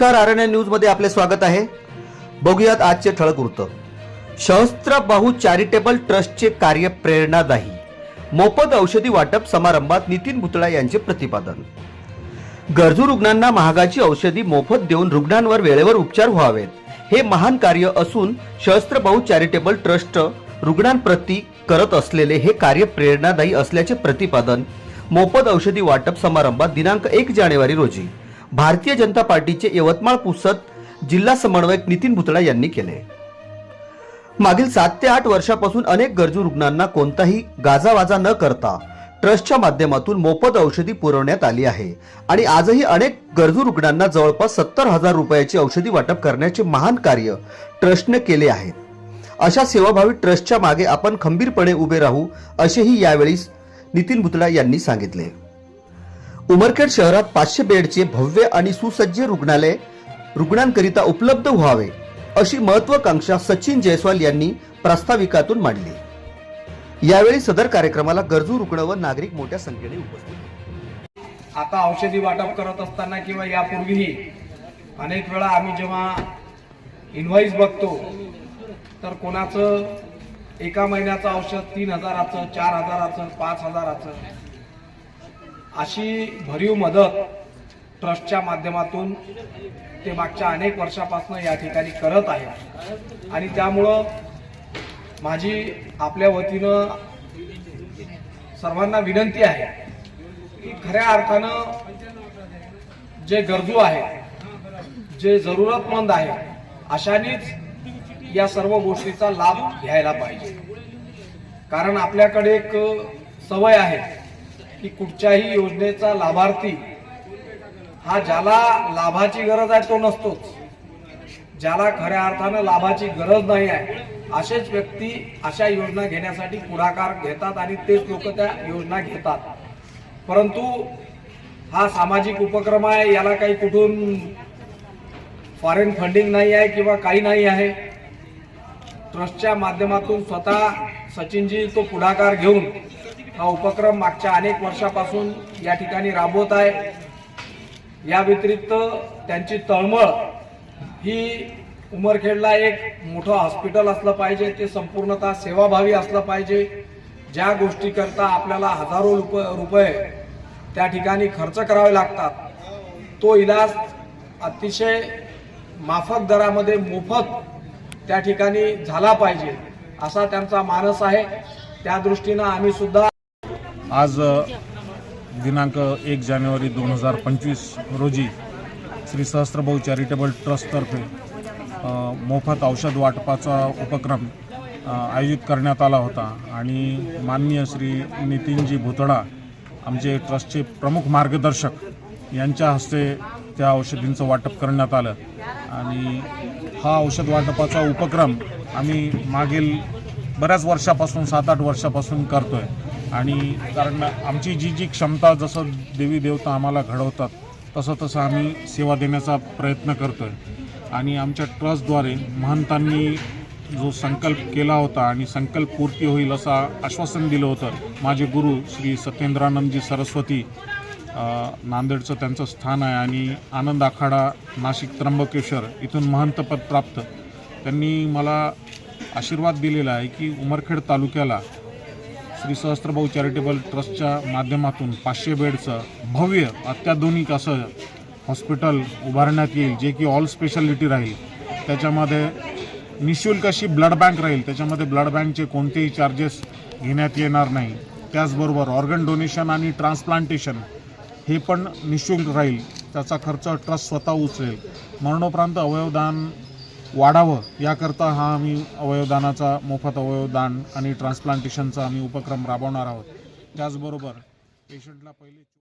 नमस्कार R N न्यूजमध्ये आपले स्वागत आहे. बघूयात आजचे ठळक वृत्त. सहस्त्रबाहू चॅरिटेबल ट्रस्टचे कार्य प्रेरणादायी मोफत औषधी वाटप समारंभात नितीन भुतळा यांचे प्रतिपादन. गरजू रुग्णांना महागाची औषधी मोफत देऊन रुग्णांवर वेळेवर उपचार व्हावेत. हे महान कार्य असून सहस्त्रबाहू चॅरिटेबल ट्रस्ट रुग्णांप्रती करत असलेले हे कार्य प्रेरणादायी असल्याचे प्रतिपादन मोफत औषधी वाटप समारंभात दिनांक एक जानेवारी रोजी भारतीय जनता पार्टीचे यवतमाळ पुसद जिल्हा समन्वयक नितीन भुतळा यांनी केले. मागील सात ते आठ वर्षापासून अनेक गरजू रुग्णांना कोणताही गाजावाजा न करता ट्रस्टच्या माध्यमातून मोफत औषधी पुरवण्यात आली आहे आणि आजही अनेक गरजू रुग्णांना जवळपास सत्तर हजार रुपयाची औषधी वाटप करण्याचे महान कार्य ट्रस्टने केले आहे. अशा सेवाभावी ट्रस्टच्या मागे आपण खंबीरपणे उभे राहू असेही यावेळी नितीन भुतळा यांनी सांगितले. उमरखेड शहरात पाचशे बेडचे भव्य आणि सुसज्ज रुग्णालय रुग्णांकरिता उपलब्ध व्हावे अशी महत्वाकांक्षा सचिन जयस्वाल यांनी प्रास्ताविकातून मांडली. यावेळी सदर कार्यक्रमाला गरजू रुग्ण व नागरिक मोठ्या संख्येने उपस्थित आता औषधी वाटप करत असताना किंवा यापूर्वीही अनेक वेळा आम्ही जेव्हा इन्व्हॉइस बघतो तर कोणाचं एका महिन्याचं औषध तीन हजाराचं चार हजाराचं पाच हजाराचं अशी भरीव मदत ट्रस्टच्या माध्यमातून ते मागच्या अनेक वर्षापासून या ठिकाणी करत आहे आणि त्यामुळं माझी आपल्या वतीनं सर्वांना विनंती आहे की खऱ्या अर्थानं जे गरजू आहे जे जरूरतमंद आहे अशानेच या सर्व गोष्टीचा लाभ घ्यायला पाहिजे. कारण आपल्याकडे एक सवय आहे की कुठच्याही योजनेचा लाभार्थी हा ज्याला लाभाची गरज आहे तो नसतोच. ज्याला खऱ्या अर्थानं लाभाची गरज नाही आहे असेच व्यक्ती अशा योजना घेण्यासाठी पुढाकार घेतात आणि तेच लोक त्या योजना घेतात. परंतु हा सामाजिक उपक्रम आहे याला काही कुठून फॉरेन फंडिंग नाही आहे किंवा काही नाही आहे ट्रस्टच्या माध्यमातून स्वतः सचिनजी तो पुढाकार घेऊन हा उपक्रम मागच्या अनेक वर्षापासून या ठिकाणी राबवत आहे. या व्यतिरिक्त त्यांची तळमळ ही उमरखेडला एक मोठं हॉस्पिटल असलं पाहिजे ते संपूर्णतः सेवाभावी असलं पाहिजे. ज्या गोष्टीकरता आपल्याला हजारो रुप रुपये त्या ठिकाणी खर्च करावे लागतात तो इलाज अतिशय माफक दरामध्ये मोफत त्या ठिकाणी झाला पाहिजे असा त्यांचा मानस आहे. त्या दृष्टीनं आम्ही सुद्धा आज दिनांक एक जानेवारी दोन हजार पंचवीस रोजी श्री सहस्त्रभाऊ चॅरिटेबल ट्रस्टतर्फे मोफत औषध वाटपाचा उपक्रम आयोजित करण्यात आला होता. आणि माननीय श्री नितीनजी भुतडा आमचे ट्रस्टचे प्रमुख मार्गदर्शक यांच्या हस्ते त्या औषधींचं वाटप करण्यात आलं. आणि हा औषध वाटपाचा उपक्रम आम्ही मागील बऱ्याच वर्षापासून सात आठ वर्षापासून करतो आहे आणि कारण आमची जी जी क्षमता जसं देवी देवता आम्हाला घडवतात तसं तसं आम्ही सेवा देण्याचा प्रयत्न करतो आहे आणि आमच्या ट्रस्टद्वारे महंतांनी जो संकल्प केला होता आणि संकल्प पूर्ती होईल असं आश्वासन दिलं होतं माझे गुरु श्री सत्येंद्रानंदजी सरस्वती नांदेडचं त्यांचं स्थान आहे आणि आनंद आखाडा नाशिक त्र्यंबकेश्वर इथून महंतपद प्राप्त. त्यांनी मला आशीर्वाद दिलेला आहे की उमरखेड तालुक्याला श्री सहस्त्रभाऊ चॅरिटेबल ट्रस्टच्या माध्यमातून पाचशे बेडचं भव्य अत्याधुनिक असं हॉस्पिटल उभारण्यात येईल जे की ऑल स्पेशालिटी राहील. त्याच्यामध्ये निशुल्क अशी ब्लड बँक राहील. त्याच्यामध्ये ब्लड बँकचे कोणतेही चार्जेस घेण्यात येणार नाही. त्याचबरोबर ऑर्गन डोनेशन आणि ट्रान्सप्लांटेशन हे पण निशुल्क राहील. त्याचा खर्च ट्रस्ट स्वतः उचलेल. मरणोपरांत अवयवदान वाढावं याकरता हा आम्ही अवयवदानाचा मोफत अवयवदान आणि ट्रान्सप्लांटेशनचा आम्ही उपक्रम राबवणार आहोत. त्याचबरोबर पेशंटला पहिले